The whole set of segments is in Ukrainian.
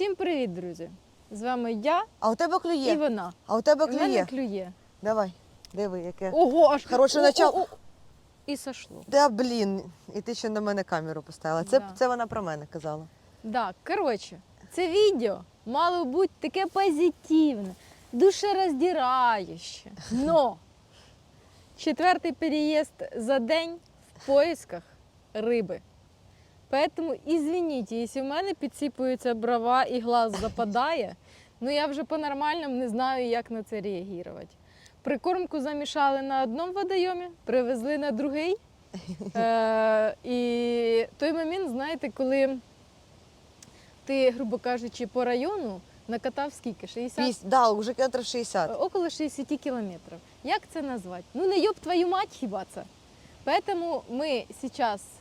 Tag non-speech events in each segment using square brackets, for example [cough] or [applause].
Всім привіт, друзі! З вами я А у тебе і вона. А у тебе У мене клює. клює. Давай, диви, яке. Ого, аж Хороше О, начало. о. І сошло. Та блін, і ти ще на мене камеру поставила. Це, Да. це вона про мене казала. Да, коротше, це відео мало бути таке позитивне, душероздираюче. Но четвертий переїзд за день в поисках риби. Поэтому извините, якщо в мене підсипуються брова і глаз западає, ну я вже по-нормальному не знаю, як на це реагувати. Прикормку замішали на одному водойомі, привезли на другий. Е, і той момент, знаєте, коли ти, грубо кажучи, по району накатав скільки? 60? Піс, да, вже кілометрів 60. Около 60 кілометрів. Як це назвати? Ну не йоб твою мать хіба це. Поэтому ми зараз е,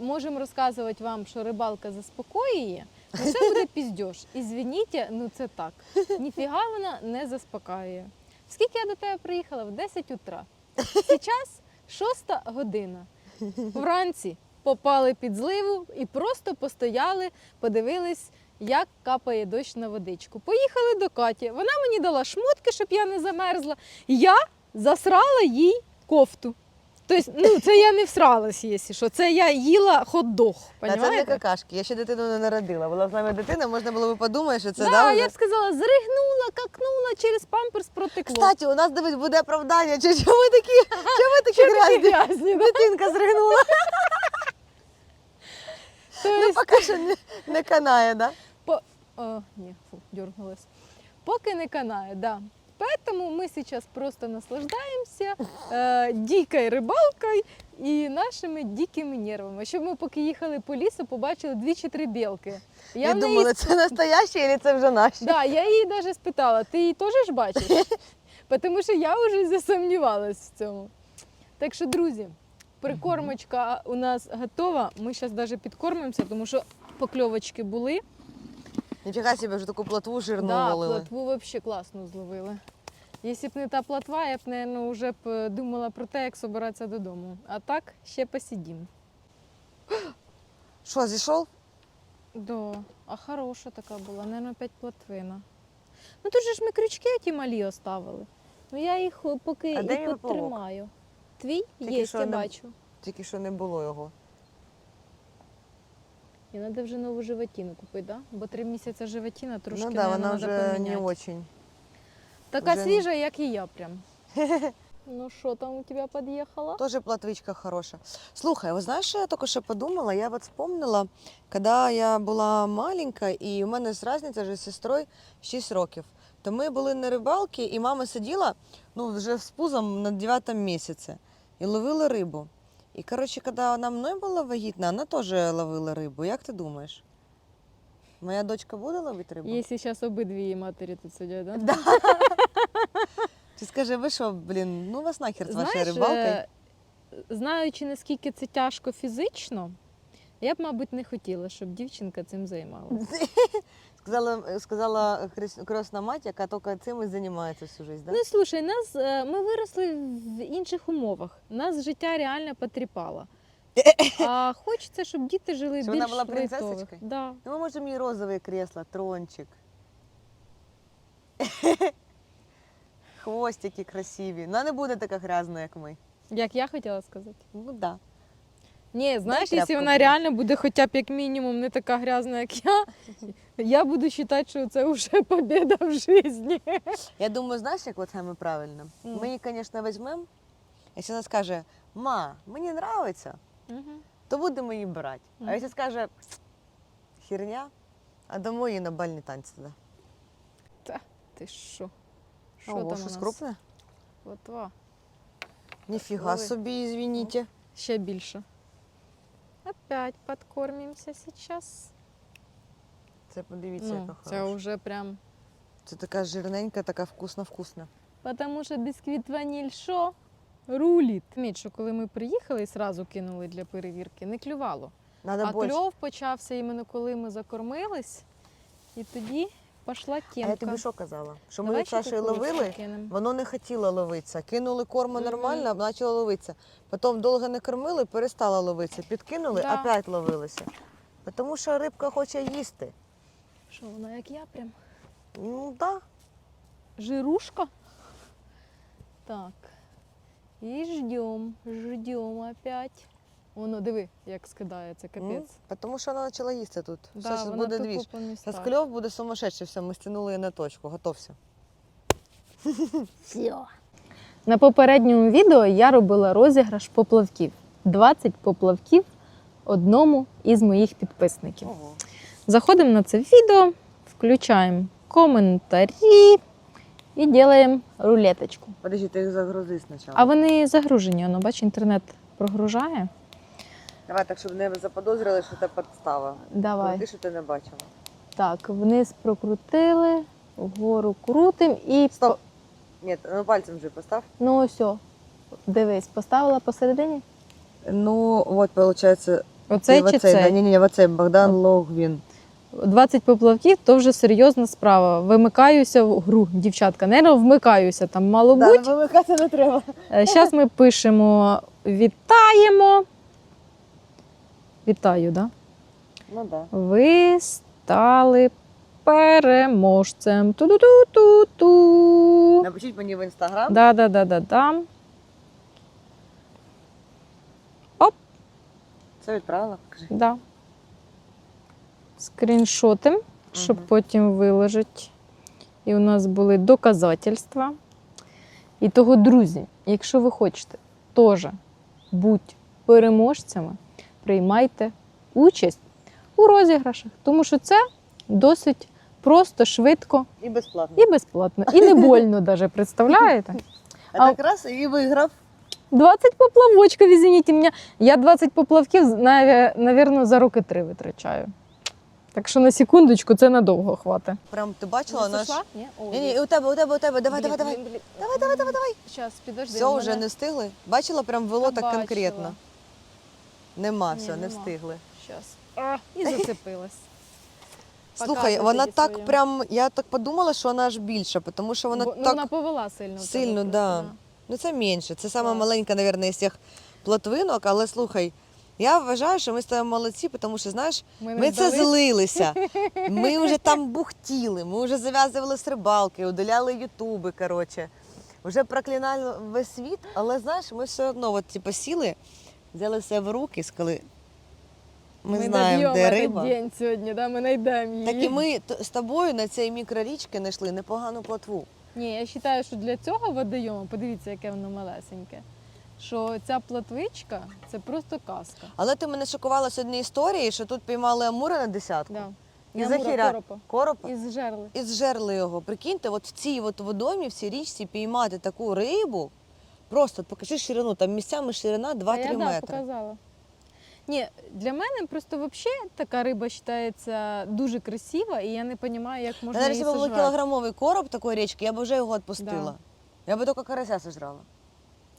можемо розказувати вам, що рибалка заспокоює, але це буде [laughs] піздьош. Ізвініть, ну це так. Ніфіга вона не заспокоює. Скільки я до тебе приїхала? В 10 утра. Зараз 6 година. Вранці попали під зливу і просто постояли, подивились, як капає дощ на водичку. Поїхали до Каті. Вона мені дала шмотки, щоб я не замерзла. Я засрала їй кофту. Тобто, ну, це я не всралась, якщо що. Це я їла хот-дог. Та це не какашки. Я ще дитину не народила. Була з нами дитина, можна було б подумати, що це да, да, я б сказала, зригнула, какнула, через памперс протекло. Кстати, у нас дивись, буде оправдання. Чи чому такі, чому такі грязні? грязні? Дитинка зригнула. Ну, поки що не, не канає, да? По... О, ні, фу, дернулась. Поки не канає, да. Поэтому мы сейчас просто наслаждаемся э, дикой рибалкою і нашими дикими нервами. Щоб ми поки їхали по лісу, побачили дві чи три білки. Я, в неї думала, це настоящі, чи це вже наші? Да, я її навіть спитала, ти її теж ж бачиш? [laughs] Тому що я вже засумнівалась в цьому. Так що, друзі, прикормочка у нас готова. Ми зараз навіть підкормимося, тому що покльовочки були. Ніфіга себе, вже таку плотву жирну да, валили. плотву взагалі класно зловили. Якщо б не та плотва, я б, мабуть, вже б е, думала про те, як збиратися додому. А так ще посидім. Що, зійшов? Да, а хороша така була, мабуть, опять плотвина. Ну тут же ж ми крючки ті малі оставили. Ну я їх е, поки А і підтримаю. Твій Тільки є, я не- бачу. Тільки що не було його. І треба вже нову животину купити, да? бо три місяці животина трошки ну да, вона вже не поміняти. очень. Така вже свіжа, як і я прям. [laughs] ну що там у тебе під'їхало? Тоже платвичка хороша. Слухай, знаєш, що я тільки що подумала? Я от вспомнила, коли я була маленька, і у мене з різниця вже з сестрою 6 років. То ми були на рибалці, і мама сиділа ну, вже з пузом на 9 місяці і ловила рибу. І, коротше, коли вона мною була вагітна, вона теж ловила рибу. Як ти думаєш? Моя дочка буде ловити рибу? Якщо зараз обидві її матері тут сидять, да? [laughs] Да. Ти скажи, ви що, блін, ну вас нахер з вашою рибалкою? е, знаючи, наскільки це тяжко фізично, я б, мабуть, не хотіла, щоб дівчинка цим займалася. [laughs] Сказала, сказала хрес- мать, яка тільки цим і займається всю життя, да? Ну слушай, нас е, ми виросли в інших умовах. Нас життя реально потріпало. А хочеться, щоб діти жили Щоб більш вона була принцесочкою? Да. Ну, ми можемо їй розове кресло, трончик. [laughs] Хвостики красиві. Вона не буде така грязна, як ми. Як я хотіла сказати. Ну да. Ні, знаєш, тряпку якщо вона буде. реально буде хоча б як мінімум не така грязна, як я, я буду вважати, що це вже [laughs] побіда в житті. Я думаю, знаєш, як от саме правильно? Ну. Ми її, звісно, візьмемо. Якщо вона скаже, ма, мені подобається, то будемо її брати. Мгм. А якщо скаже херня, а домой її на бальні танці. туди. Ти що? Що Ого, там у щось нас? крупне? Плотва. Ніфіга Ой. собі, извините. Ще більше. Опять подкормимося сейчас. Це подивіться, яка Ну, хороша. це вже прям. Це така жирненька, така вкусна-вкусна. Потому що бісквіт ваніль що? Руліт. Міть, що коли ми приїхали і сразу кинули для перевірки, не клювало. Надо а більше. кльов почався іменно коли ми закормились, і тоді пішла А я тобі що казала? Що ми Давай від Сашою ловили, воно не хотіло ловитися. Кинули корму нормально, почало ловитися. Потім довго не кормили, перестало ловитися. Підкинули, Да. опять ловилося. Тому що рибка хоче їсти. Що вона як я прям? Ну так. Жирушка. Так. І ждем, ждем опять. Воно, диви, як скидається, капець. Ну, тому що вона почала їсти тут. Да, Все, зараз вона буде тупо двіж. кльов буде сумасшедший, все, ми стягнули її на точку, готовся. На попередньому відео я робила розіграш поплавків. 20 поплавків одному із моїх підписників. Ого. Заходимо на це відео, включаємо коментарі і робимо рулеточку. Подожди, ти їх загрузи спочатку. А вони загружені, воно, бач, інтернет прогружає. Давай так, щоб не заподозрили, що це підстава. Давай. Ти що ти не бачила. Так, вниз прокрутили, вгору крутим і. Стоп. Ні, ну пальцем вже постав. Ну ось, дивись, поставила посередині. Ну, от, виходить, Оцей чи цей? Ні, ні, оцей Богдан Логвін. 20 поплавків то вже серйозна справа. Вимикаюся в гру, дівчатка. Не вмикаюся там, мало Да, бути. вимикати не треба. Зараз ми пишемо вітаємо. Вітаю, да? Ну. Да. Ви стали переможцем. Ту-ду-ду-ту-ту. Напишіть мені в інстаграм. Да, да, да, да, да. Це відправила. Кажи. Да. Скріншотим, щоб Мгм. потім виложити. І у нас були доказательства. І того, друзі, якщо ви хочете теж бути переможцями, приймайте участь у розіграшах, тому що це досить просто, швидко І безплатно. і безплатно, і не больно навіть, представляєте? А так раз і виграв. 20 поплавочків, извините мене. Я 20 поплавків, навірно, за роки три витрачаю. Так що на секундочку це надовго хватить. Прям ти бачила наш. Ні, Ні, ні, у тебе, у тебе, у тебе. Давай, давай, давай. Давай, давай, давай, давай. Зараз, підожди. Все, вже не встигли. Бачила, прям вело так конкретно. Нема, Ні, все, не нема. встигли. Зараз. І зацепилась. [laughs] Слухай, вона так свою. прям. Я так подумала, що вона аж більша, тому що вона Бо- ну, так. вона повела сильно. в тебе сильно, просто, да. Ну це менше. Це сама Клас. маленька, мабуть, із всіх плотвинок, але слухай. Я вважаю, що ми з тобою молодці, тому що знаєш, Ми, ми не це здались. злилися. [laughs] Ми вже там бухтіли, ми вже зав'язували з рибалки, удаляли ютуби. Коротше, вже проклинали весь світ, але знаєш, ми все одно, от, типу, сіли, взяли все в руки, сказали, ми, знаємо, де риба. день сьогодні, да? ми знайдемо її. Так і ми з тобою на цій мікрорічці знайшли непогану плотву. Ні, я вважаю, що для цього водойому, подивіться, яке воно малесеньке, що ця платвичка це просто казка. Але ти мене шокувала сьогодні історією, що тут піймали амура на десятку. Да. І Не захіря- коропа. Коропа. І зжерли. І зжерли його. Прикиньте, от в цій от водомі, в цій річці піймати таку рибу. Просто от покажи ширину, там місцями ширина 2-3 А я, да, метри. показала. Ні, для мене просто взагалі така риба вважається дуже красива, і я не розумію, як можна Навіть її б був сожрати. кілограмовий короб такої річки, я б вже його відпустила. Да. Я би тільки карася сожрала.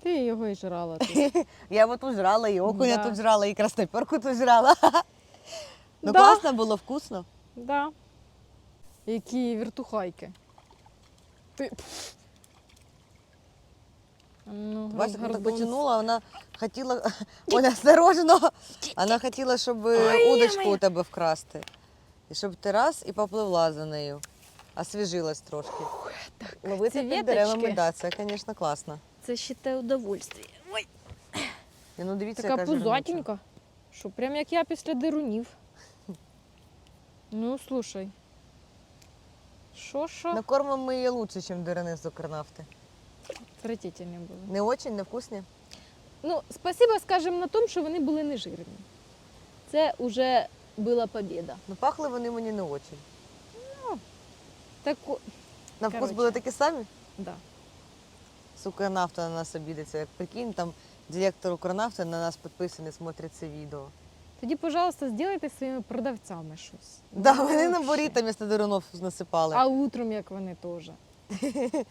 Ти його і жрала. [laughs] Я би тут жрала, і окуня Да. тут жрала, і красноперку тут жрала. [laughs] Ну Да. класно було, вкусно. да. Які віртухайки. Ти... Ну, Бачиш, так гарбуз. потягнула, вона хотіла, [laughs] Оля, осторожно, вона хотіла, щоб удочку у тебе вкрасти. І щоб ти раз і попливла за нею. Освіжилась трошки. Ловити ці під деревами, да, це, звісно, класно. Це ще те удовольствие. Ой, І, ну, дивіться, така пузатенька. Що, прям як я після дерунів. Ну, слушай. Що, що? Накормимо ми її лучше, ніж дерени з Укрнафти. Отвратительні були. Не очень, не вкусні. Ну, спасибо, скажемо, на тому, що вони були не жирні. Це вже була побіда. Ну, пахли вони мені не очень. Так, На вкус Короче. були такі самі. да. З Укрнафта на нас обідеться. Як прикинь, там директор Укрнафти на нас підписаний, смотрить це відео. Тоді, пожалуйста, зробите своїми продавцями щось. Да, Ну, вони на вообще. боріта місто дерунов насипали. А утром як вони теж. [laughs]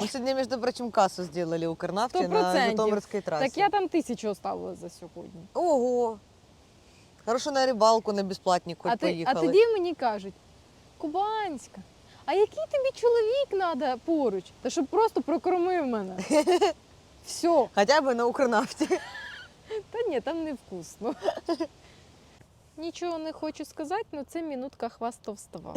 Ми сьогодні, між прочим, касу зробили Укрнафті Сто на процентів. Житомирській трасі. Так я там тисячу оставила за сьогодні. Ого! Хорошо на рибалку на безплатні хоч А, ти, а поїхали. тоді мені кажуть, Кубанська, а який тобі чоловік треба поруч? Та щоб просто прокормив мене. [laughs] Все. Хоча б на Укрнафті. [laughs] Та ні, там не вкусно. Нічого не хочу сказати, але це минутка хвастовства.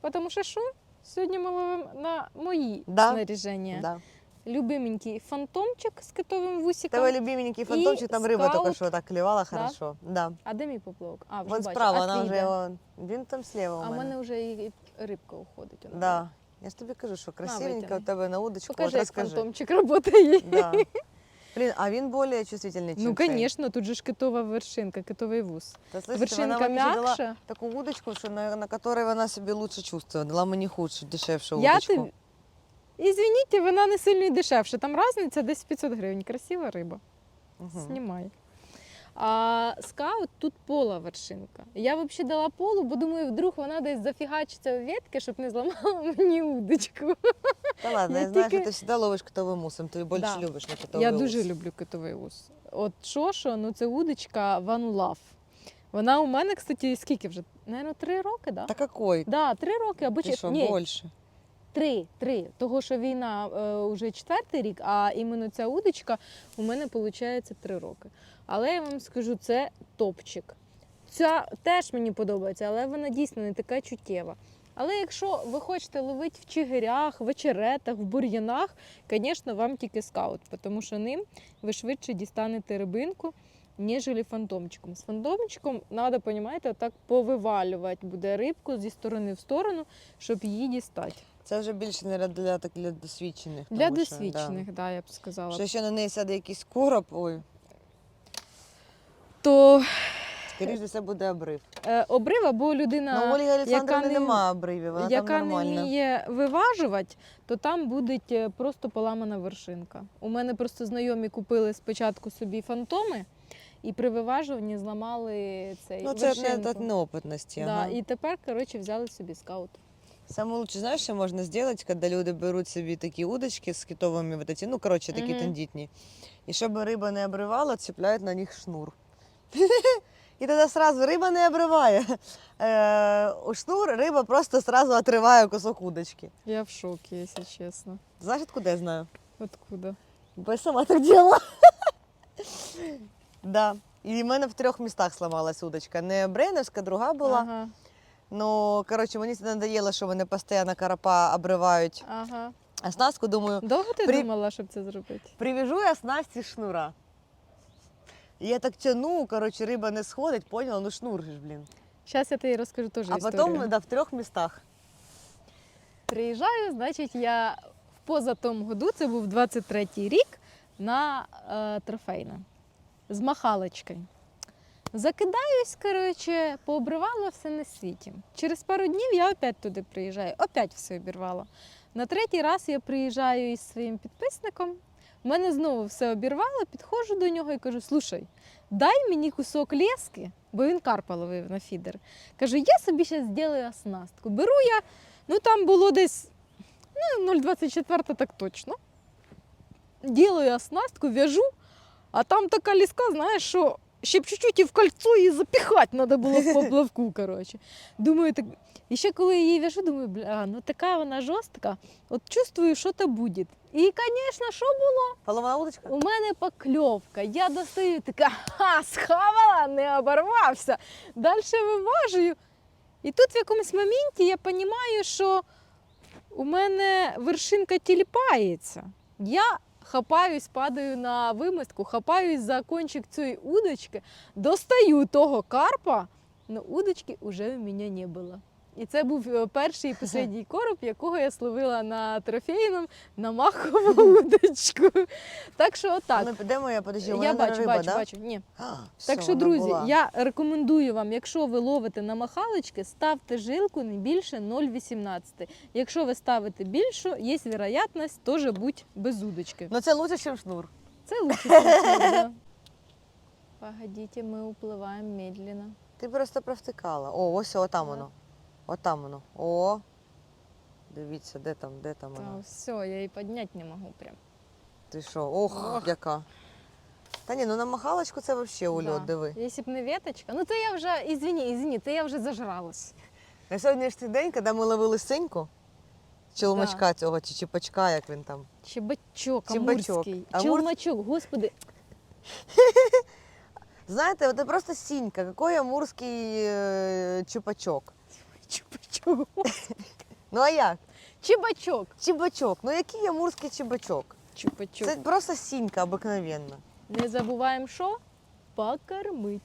[laughs] Тому що що? Сьогодні ми ловимо на мої Да. снаряження. Да. Любименький фантомчик з китовим вусиком. Тебе любименький фантомчик, там риба скаут. тільки що так клювала хорошо. Да. А де мій поплавок? А, вже Вон бачу. справа, а вона твій вже де? його. Він там слева у А в мене. мене вже і рибка уходить. Да. Я ж тобі кажу, що красивенько витягни. у тебе на удочку. Покажи, От як розкажи. фантомчик працює. Да. [laughs] Блін, а він більш чувствительний, ніж Ну, звісно, тут же ж китова вершинка, китовий вуз. Та, слухайте, Вершинка вона мені ще дала м'якша. таку удочку, що на, на которой вона собі лучше чувствує. Дала мені худшу, дешевшу Я удочку. тобі... Ізвініть, вона не сильно і дешевша. Там різниця десь 500 гривень. Красива риба. Угу. Знімай. А скаут тут пола вершинка. Я взагалі дала полу, бо думаю, вдруг вона десь зафігачиться в ветки, щоб не зламала [laughs] мені удочку. Та ладно, Я я, знаю, що ти завжди ловиш котовим мусом, ти більше Да. любиш на котовий Я ус. дуже люблю китовий ус. От що, що, ну це удочка One Love. Вона у мене, кстати, скільки вже? Наверно, три роки, да? Та какой? Да, три роки або Ти чи... що, Ні, більше? Три, три. Того, що війна е, вже четвертий рік, а іменно ця удочка у мене виходить три роки. Але я вам скажу, це топчик. Ця теж мені подобається, але вона дійсно не така чуттєва. Але якщо ви хочете ловити в чигирях, в очеретах, в бур'янах, звісно, вам тільки скаут, тому що ним ви швидше дістанете рибинку, ніж фантомчиком. З фантомчиком треба, розумієте, так повивалювати буде рибку зі сторони в сторону, щоб її дістати. Це вже більше не для, так, для досвідчених. Для тому що, досвідчених, да. я б сказала. Що ще на неї сяде якийсь короб, ой, То скоріш за все буде обрив. е, обрив або людина, Ну, Ольги Олександрівни не- немає обривів, вона яка там не вміє виважувати, то там буде просто поламана вершинка. У мене просто знайомі купили спочатку собі фантоми і при виважуванні зламали цей Ну, це вершинку. не неопитності. Да, ага. і тепер, коротше, взяли собі скаут. Самое лучшее, знаешь, что можно сделать, когда люди берут себе такие удочки с китовыми, вот эти, ну, короче, такие Мгм. тендітні. І щоб риба не обривала, цепляють на них шнур. [laughs] І тоді сразу риба не обриває. Е, у шнур риба просто сразу отриває кусок удочки. Я в шокі, якщо чесно. Знаєш, откуда я знаю? Откуда? Бо я сама так делала. [laughs] да. І в мене в трьох містах сломалась удочка. Не брейновська, друга була. Ага, Ну, коротше, мені це надоело, що вони постійно карапа обривають ага. оснастку. Думаю, Довго ти При- думала, щоб це зробити? Привяжу я снасті шнура. І я так тяну, коротше, риба не сходить, поняла, ну шнур же ж, блін. Зараз я тобі розкажу теж А історію. потім да, в трьох містах. Приїжджаю, значить, я в позатому году, це був 23-й рік, на е, трофейна з махалочкою. Закидаюсь, коротше, пообривала все на світі. Через пару днів я опять туди приїжджаю, опять все обірвала. На третій раз я приїжджаю із своїм підписником. У мене знову все обірвало, підходжу до нього і кажу: слушай, дай мені кусок лески, бо він карпа ловив на фідер. Кажу, я собі зараз зроблю оснастку. Беру я Ну, там було десь ну, 0,24 так точно. Ділаю оснастку, в'яжу, а там така ліска, знаєш, що ще б чуть-чуть і в кольцо її запіхати треба було в поплавку. [laughs] коротше. Думаю, так. І ще коли я її в'яжу, думаю, бля, ну така вона жорстка, от чувствую, що то буде. І, звісно, що було? Поломана удочка? У мене покльовка. Я достаю така, ха, схавала, не оборвався. Далі виважую. І тут в якомусь моменті я розумію, що у мене вершинка тіліпається. Я хапаюсь, падаю на вимостку, хапаюсь за кончик цієї удочки, достаю того карпа, але удочки вже в мене не було. І це був е, перший і останній [laughs] короб, якого я словила на трофейному на махову [laughs] удочку. Так що отак. Ну, підемо я, подожди, Я бачу, риба, бачу, да? бачу. Ні. А, Так все, що, друзі, була. я рекомендую вам, якщо ви ловите на махалочки, ставте жилку не більше 0,18. Якщо ви ставите більшу, є вероятність теж бути без удочки. Ну це лучше, ніж шнур. Це лучше. ніж да. Погодите, ми upливаємо медленно. Ти просто провтикала. О, ось о, там воно. Отам воно. О. Дивіться, де там, де там Та воно. все, я її підняти не можу прям. Ти що? Ох, Ох. яка. Та ні, ну на махалочку це взагалі ульот, Да. диви. Якщо б не веточка, ну то я вже, ізвини, ізвини, то я вже зажралась. На сьогоднішній день, коли ми ловили синьку, челмачка цього, чи чіпачка, як він там. Чебачок, Чебачок. амурський. Амур- Челмачок, господи. [laughs] Знаєте, це просто сінька, який амурський е, чупачок. Чубачок. [laughs] Ну а як? Чубачок. Чебачок. Ну який амурський чебачок? Чупачок. Це просто сінька обикновенна. Не забуваємо, що покормить.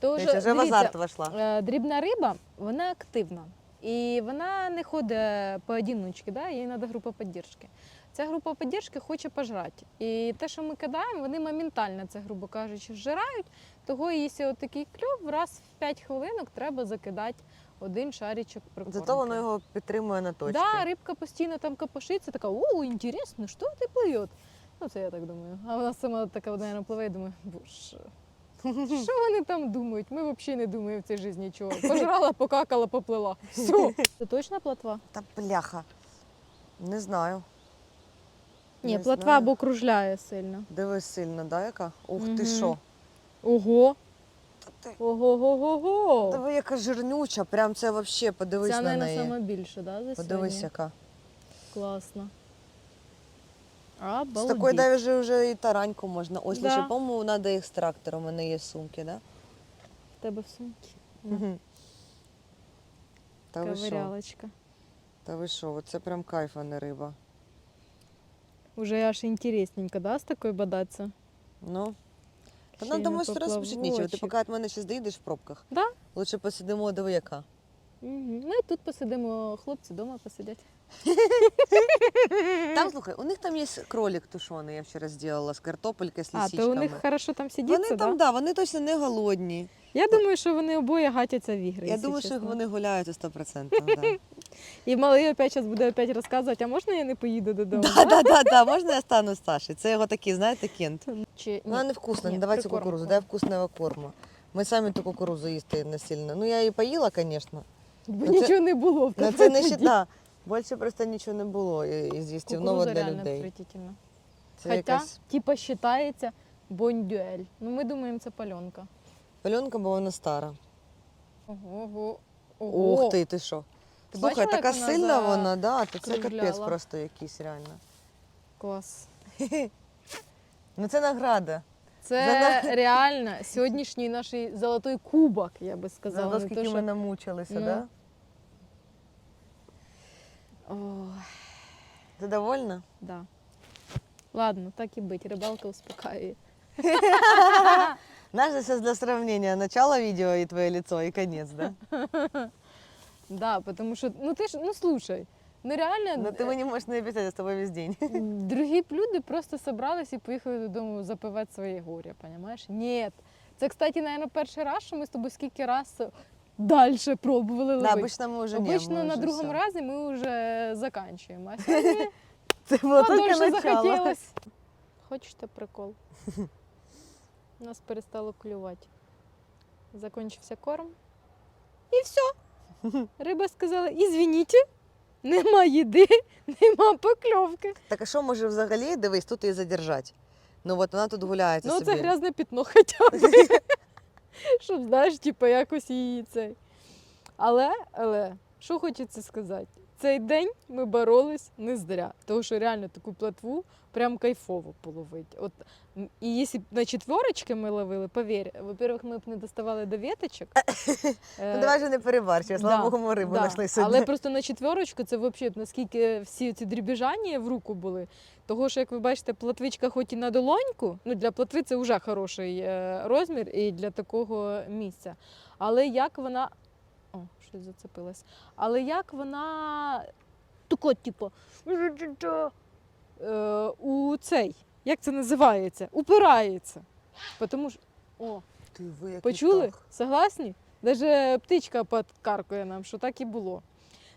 Тож, Я вже в азарт вошла. Е, Дрібна риба, вона активна. І вона не ходить поодіночки, да? їй треба група підтримки. Ця група підтримки хоче пожрати. І те, що ми кидаємо, вони моментально це, грубо кажучи, вжирають. Того, якщо такий кльов, раз в 5 хвилинок треба закидати один шаричок прикормки. Зато воно його підтримує на точці. Да, рибка постійно там копошиться, така, о, інтересно, що ти пливе? Ну, це я так думаю. А вона сама така, мабуть, пливе і думає, боже. [laughs] Що вони там думають? Ми взагалі не думаємо в цій житті нічого. Пожрала, покакала, поплила. Все. Це точно платва? Та бляха. Не знаю. Ні, Не платва знаю. або кружляє сильно. Дивись сильно, да, яка? Ух ти Мгм. що. Ого. Та ти- Ого-го-го-го. Диви, яка жирнюча, прям це взагалі, подивись Це, на мабуть, неї. саме більше, да, за Подивись, сьогодні? яка. Класно. З Обалдеть. такої навіть вже і тараньку можна. Ось Да. лише, по-моєму, треба екстрактор, у мене є сумки, да? В тебе в сумці. Мгм. Та ви? Ковирялочка. Та ви що? Оце прям кайф, а не риба. Уже аж інтересненько, да, з такою бодатися? Ну. Та нам думаю, що раз спішить нічого. Ти поки від мене ще доїдеш в пробках. Да. Лучше посидимо, до вояка. Угу. Ну і тут посидимо, хлопці вдома посидять. Там, слухай, у них там є кролик тушений, я вчора зробила з картопелькою, з А, лисичками. то у них хорошо там сидіться, Вони там, да? да, вони точно не голодні. Я думаю, що вони обоє гатяться в ігри. Я думаю, що вони гуляють у 100%. Да. [laughs] І малий опять зараз буде опять розказувати, а можна я не поїду додому? Да, да, да, да, можна я стану Саші? Це його такий, знаєте, кент. Чи... Вона невкусна, Ні, не давай цю кукурузу, дай вкусного корму. Ми самі ту кукурузу їсти не сильно. Ну, я її поїла, звісно. Бо Ну, це- не було в Але це не щита. Більше просто нічого не було із їстівного для людей. Це Хоча, якась типа, вважається бондюель. Ну, ми думаємо, це пальонка. Пальонка, бо вона стара. Ого, Ух ти, ти що? Ти Слухай, бачила, така як вона сильна вона, да, то це капець просто якийсь реально. Клас. [laughs] Ну це награда. Це За реально сьогоднішній наш золотий кубок, я би сказала. те, не скільки то, ми що... намучилися, Ну. да? Ти довольна? да. Ладно, так і бить, рибалка успокаює. [laughs] Знаешь, это сейчас для сравнения начало видео и твое лицо, и конец, да? [laughs] Да, потому що, ну ти ж, ну слушай, ну реально, Но ты е, не можешь не описать, я с тобой весь день. [laughs] другі б люди просто собрались і поїхали додому запивати своє горе, понимаєш? Ні. Це, кстати, наверное, перший раз, що ми з тобою скільки раз далі пробували Да, ловити. обычно мы уже не, Обично мы на уже другому всё. разі ми вже заканчуємо. А сьогодні [laughs] Это было только подольше начало. захотілось. Хочете прикол? Нас перестало клювати. Закончився корм. І все. [laughs] Риба сказала: ізвініть, нема їди, [laughs] нема покльовки. Так а що може взагалі, дивись, тут її задержать? Ну от вона тут гуляється Ну, собі. це грязне пітно хоча б. [laughs] Щоб, знаєш, типу, якось її цей. Але, але, що хочеться сказати? Цей день ми боролись не зря, тому що реально таку платву прям кайфово половити. От, і якщо б на четверочки ми ловили, повір, во-первых, ми б не доставали до веточок. [laughs] Ну давай же не перебарщуй, слава Богу, ми рибу знайшли собі. Але просто на четверочку це взагалі наскільки всі ці дрібіжання в руку були. Того, що, як ви бачите, платвичка хоч і на долоньку, ну для платви це вже хороший е, розмір і для такого місця. Але як вона. О, щось зацепилось. Але як вона тако, типу, е, у цей, як це називається? Упирається. Тому що. О, Ти ви, який Почули? птах. Согласні? Даже птичка підкаркує нам, що так і було.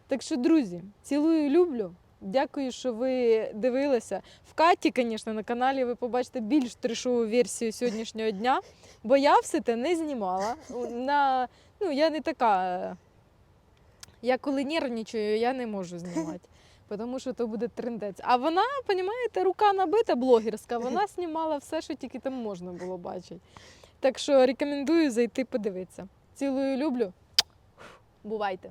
Так що, друзі, цілую, люблю. Дякую, що ви дивилися. В Каті, звісно, на каналі ви побачите більш трешову версію сьогоднішнього дня, бо я все те не знімала. [laughs] На, ну, я не така. е, Я коли нервничаю, я не можу знімати. [laughs] Тому що то буде трендець. А вона, розумієте, рука набита блогерська, вона [laughs] знімала все, що тільки там можна було бачити. Так що рекомендую зайти подивитися. Цілую, люблю. Бувайте!